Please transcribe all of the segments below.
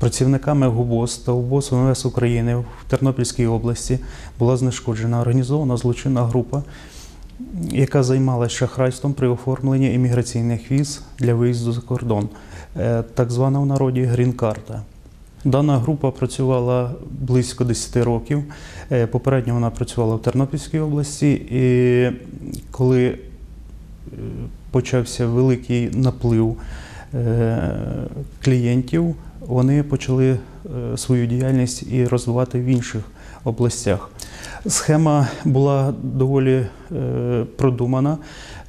Працівниками ГУБОЗ та УБОЗ ВМС України в Тернопільській області була знешкоджена організована злочинна група, яка займалася шахрайством при оформленні імміграційних віз для виїзду за кордон, Е, так звана в народі грін-карта. Дана група працювала близько 10 років. Е, Попередньо вона працювала в Тернопільській області, і коли е, почався великий наплив клієнтів, вони почали е, свою діяльність і розвивати в інших областях. Схема була доволі е, продумана.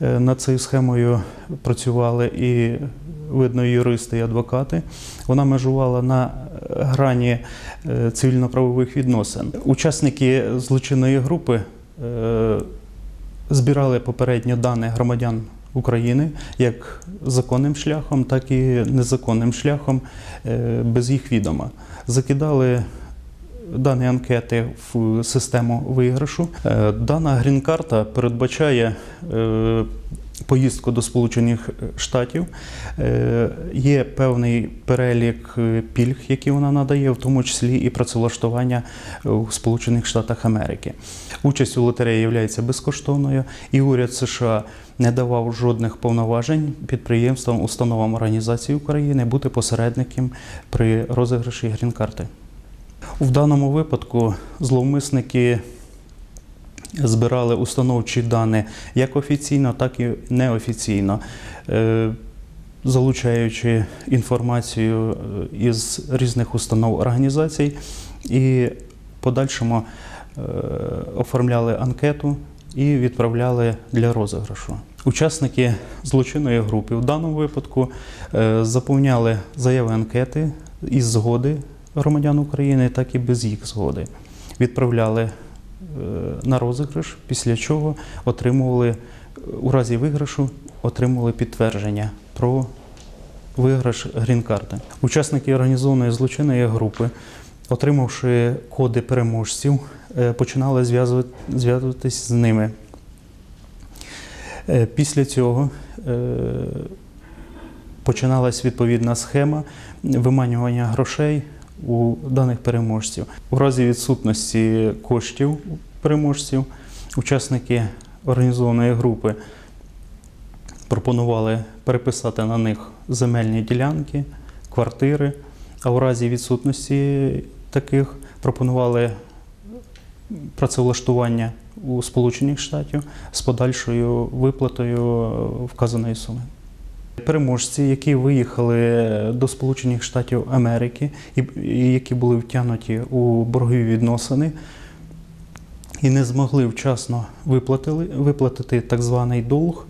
Е, Над цією схемою працювали і видно юристи і адвокати. Вона межувала на е, грані е, цивільно-правових відносин. Учасники злочинної групи е, збирали попередньо дані громадян України як законним шляхом, так і незаконним шляхом е, без їх відома. Закидали дані анкети в систему виграшу. Е, Дана грін-карта передбачає е, поїздку до Сполучених Штатів. Е, Є певний перелік пільг, які вона надає, в тому числі і працевлаштування у Сполучених Штатах Америки. Участь у лотереї є безкоштовною, і уряд США не давав жодних повноважень підприємствам, установам організації України бути посередником при розіграші грін-карти. В даному випадку зловмисники збирали установчі дані як офіційно, так і неофіційно, е, залучаючи інформацію е, із різних установ організацій і подальшому е, оформляли анкету і відправляли для розіграшу. Учасники злочинної групи в даному випадку заповняли заяви анкети із згоди громадян України, так і без їх згоди. Відправляли е, на розіграш, після чого отримували е, у разі виграшу отримували підтвердження про виграш грін-карти. Учасники організованої злочинної групи, отримавши коди переможців, е, починали зв'язувати- зв'язуватись з ними. Після цього починалась відповідна схема виманювання грошей у даних переможців. У разі відсутності коштів переможців учасники організованої групи пропонували переписати на них земельні ділянки, квартири, а у разі відсутності таких пропонували працевлаштування у Сполучених Штатів з подальшою виплатою вказаної суми. Переможці, які виїхали до Сполучених Штатів Америки і які були втягнуті у боргові відносини і не змогли вчасно виплатили, виплатити так званий долг.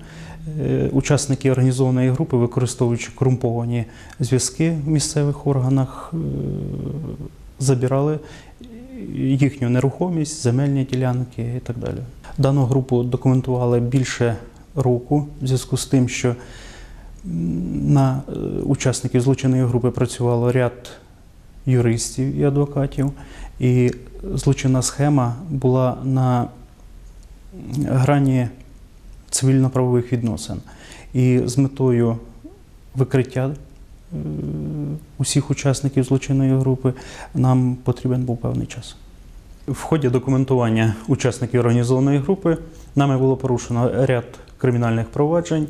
е, Учасники організованої групи, використовуючи корумповані зв'язки в місцевих органах, е, забирали їхню нерухомість, земельні ділянки і так далі. Дану групу документували більше року в зв'язку з тим, що на е, учасників злочинної групи працювало ряд юристів і адвокатів, і злочинна схема була на грані цивільно-правових відносин. І з метою викриття е, усіх учасників злочинної групи нам потрібен був певний час. В ході документування учасників організованої групи нами було порушено ряд кримінальних проваджень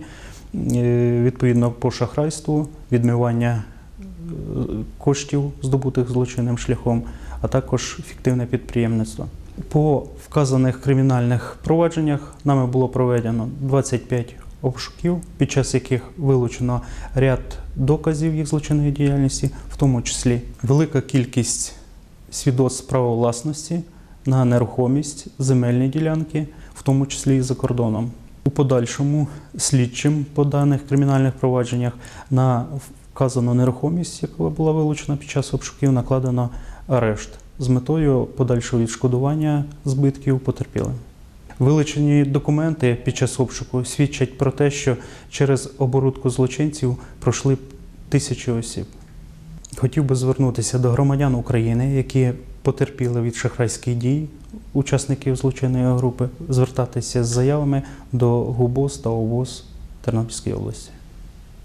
відповідно по шахрайству, відмивання е, коштів, здобутих злочинним шляхом, а також фіктивне підприємництво. По вказаних кримінальних провадженнях нами було проведено 25 обшуків, під час яких вилучено ряд доказів їх злочинної діяльності, в тому числі велика кількість свідоцтв права власності на нерухомість, земельні ділянки, в тому числі і за кордоном. Подальшому слідчим по даних кримінальних провадженнях на вказану нерухомість, яка була вилучена під час обшуків, накладено арешт з метою подальшого відшкодування збитків потерпілим. Вилучені документи під час обшуку свідчать про те, що через оборудку злочинців пройшли тисячі осіб. Хотів би звернутися до громадян України, які потерпіли від шахрайських дій учасників злочинної групи, звертатися з заявами до ГУБОЗ та ОВОЗ Тернопільської області.